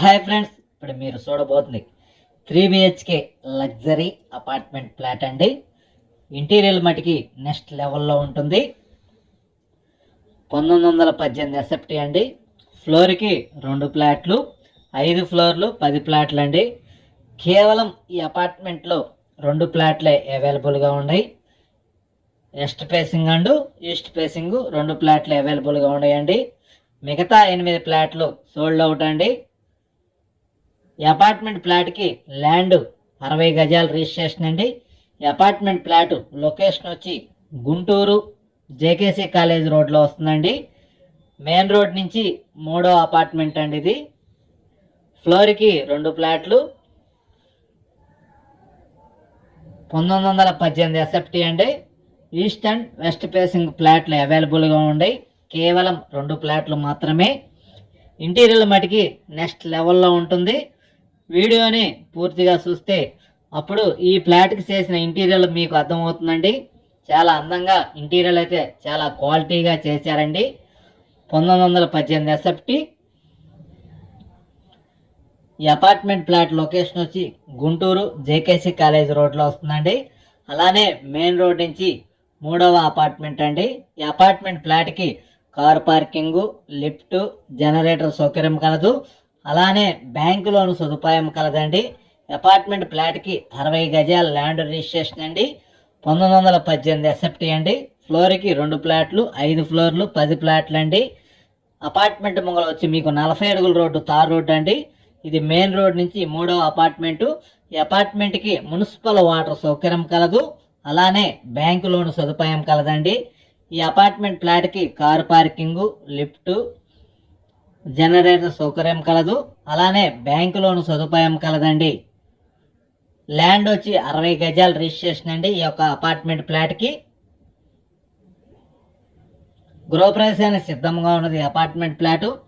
Hi friends ఇప్పుడు మీరు చూడబోతుంది three BHK luxury apartment flat అండి. ఇంటీరియర్ మటుకి నెక్స్ట్ లెవెల్లో ఉంటుంది. పంతొమ్మిది వందల పద్దెనిమిది ఎస్ఎఫ్టీ అండి. ఫ్లోర్కి రెండు ఫ్లాట్లు ఐదు ఫ్లోర్లు పది ఫ్లాట్లు అండి. కేవలం ఈ అపార్ట్మెంట్లో రెండు ఫ్లాట్లే అవైలబుల్గా ఉన్నాయి. West facing and east facing రెండు ఫ్లాట్లు అవైలబుల్గా ఉన్నాయండి. మిగతా ఎనిమిది ఫ్లాట్లు సోల్డ్ అవుట్ అండి. ఈ అపార్ట్మెంట్ ఫ్లాట్కి ల్యాండ్ అరవై గజాల రిజిస్ట్రేషన్ అండి. ఈ అపార్ట్మెంట్ ఫ్లాట్ లొకేషన్ వచ్చి గుంటూరు జేకేసీ కాలేజ్ రోడ్లో వస్తుందండి. మెయిన్ రోడ్ నుంచి మూడో అపార్ట్మెంట్ అండి ఇది. ఫ్లోర్కి రెండు ఫ్లాట్లు. పంతొమ్మిది వందల పద్దెనిమిది ఎస్ఎఫ్టీ అండి. ఈస్ట్ అండ్ వెస్ట్ ఫేసింగ్ ఫ్లాట్లు అవైలబుల్గా ఉన్నాయి కేవలం రెండు ఫ్లాట్లు మాత్రమే. ఇంటీరియర్ మటుకి నెక్స్ట్ లెవెల్లో ఉంటుంది. వీడియోని పూర్తిగా చూస్తే అప్పుడు ఈ ఫ్లాట్కి చేసిన ఇంటీరియర్ మీకు అర్థమవుతుందండి. చాలా అందంగా ఇంటీరియర్ అయితే చాలా క్వాలిటీగా చేశారండి. పంతొమ్మిది వందల పద్దెనిమిది ఎస్ఎఫ్టీ. ఈ అపార్ట్మెంట్ ఫ్లాట్ లొకేషన్ వచ్చి గుంటూరు జేకేసీ కాలేజ్ రోడ్లో వస్తుందండి. అలానే మెయిన్ రోడ్ నుంచి మూడవ అపార్ట్మెంట్ అండి. ఈ అపార్ట్మెంట్ ఫ్లాట్కి కార్ పార్కింగు లిఫ్ట్ జనరేటర్ సౌకర్యం కలదు. అలానే బ్యాంకు లోను సదుపాయం కలదండి. అపార్ట్మెంట్ ఫ్లాట్కి అరవై గజాల ల్యాండ్ రిజిస్ట్రేషన్ అండి. పంతొమ్మిది వందల పద్దెనిమిది ఎస్ఎఫ్టీ అండి. ఫ్లోర్కి రెండు ఫ్లాట్లు ఐదు ఫ్లోర్లు పది ఫ్లాట్లు అండి అపార్ట్మెంట్ ముంగల వచ్చి మీకు నలభై అడుగుల రోడ్డు తార్ రోడ్డు అండి. ఇది మెయిన్ రోడ్ నుంచి మూడవ అపార్ట్మెంటు. ఈ అపార్ట్మెంట్కి మున్సిపల్ వాటర్ సౌకర్యం కలదు. అలానే బ్యాంకు లోను సదుపాయం కలదండి. ఈ అపార్ట్మెంట్ ఫ్లాట్కి కార్ పార్కింగు లిఫ్టు జనరేటర్ సౌకర్యం కలదు. అలానే బ్యాంకు లోన్ సదుపాయం కలదండి. ల్యాండ్ వచ్చి అరవై గజాలు రిజిస్ట్రేషన్ అండి ఈ యొక్క అపార్ట్మెంట్ ఫ్లాట్కి. గృహప్రవేశానికి సిద్ధంగా ఉన్నది అపార్ట్మెంట్ ఫ్లాటు.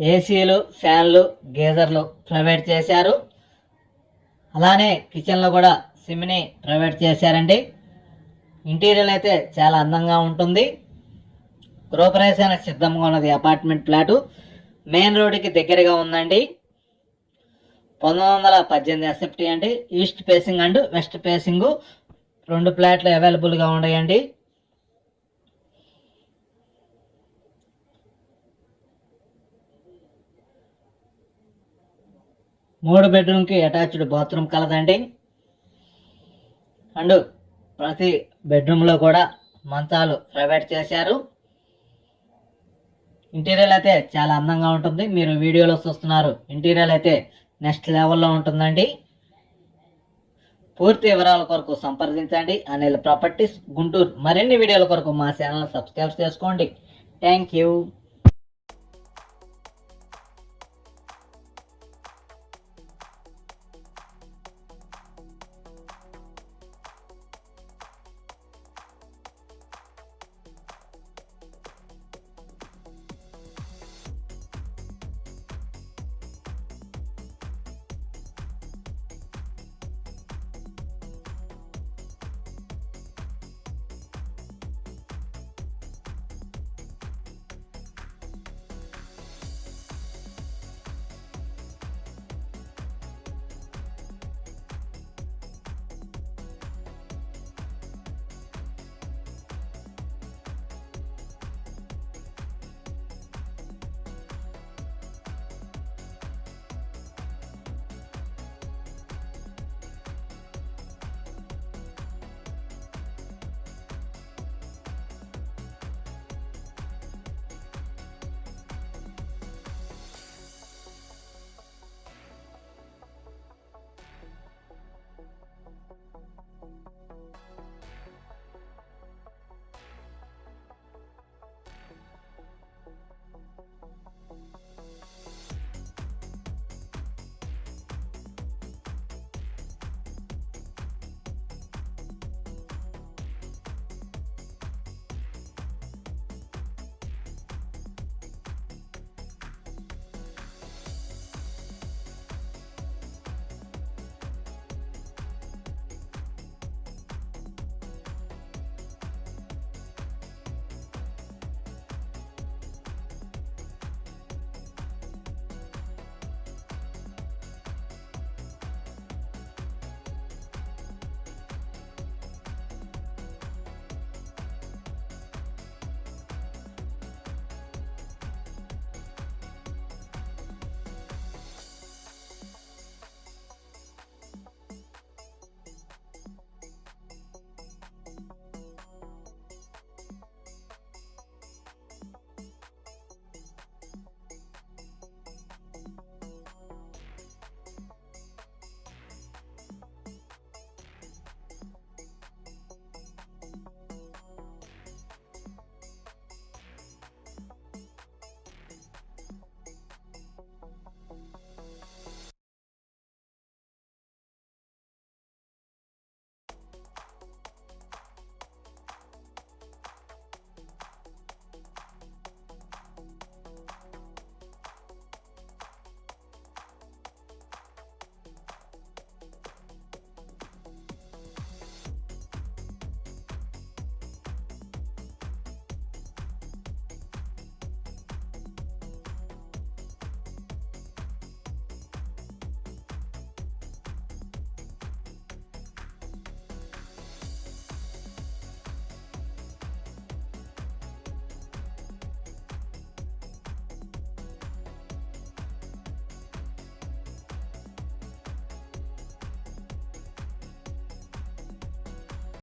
ఏసీలు ఫ్యాన్లు గీజర్లు ప్రొవైడ్ చేశారు. అలానే కిచెన్లో కూడా సిమ్ని ప్రొవైడ్ చేశారండి. ఇంటీరియర్ అయితే చాలా అందంగా ఉంటుంది. గృహప్రవేశానికి సిద్ధంగా ఉన్నది అపార్ట్మెంట్ ఫ్లాటు మెయిన్ రోడ్డుకి దగ్గరగా ఉందండి. పంతొమ్మిది వందల పద్దెనిమిది ఎస్ఎఫ్టీ అండి. East facing and west facing రెండు ఫ్లాట్లు అవైలబుల్గా ఉన్నాయండి. మూడు బెడ్రూమ్కి అటాచ్డ్ బాత్రూమ్ కలదండి. అండ్ ప్రతి బెడ్రూమ్లో కూడా మంచాలు ప్రొవైడ్ చేశారు. ఇంటీరియర్ అయితే చాలా అందంగా ఉంటుంది. మీరు వీడియోలో చూస్తున్నారు. ఇంటీరియర్ అయితే నెక్స్ట్ లెవెల్లో ఉంటుందండి. పూర్తి వివరాల కొరకు సంప్రదించండి. అనిల్ ప్రాపర్టీస్ గుంటూరు. మరిన్ని వీడియోల కొరకు మా ఛానల్ సబ్స్క్రైబ్ చేసుకోండి. Thank you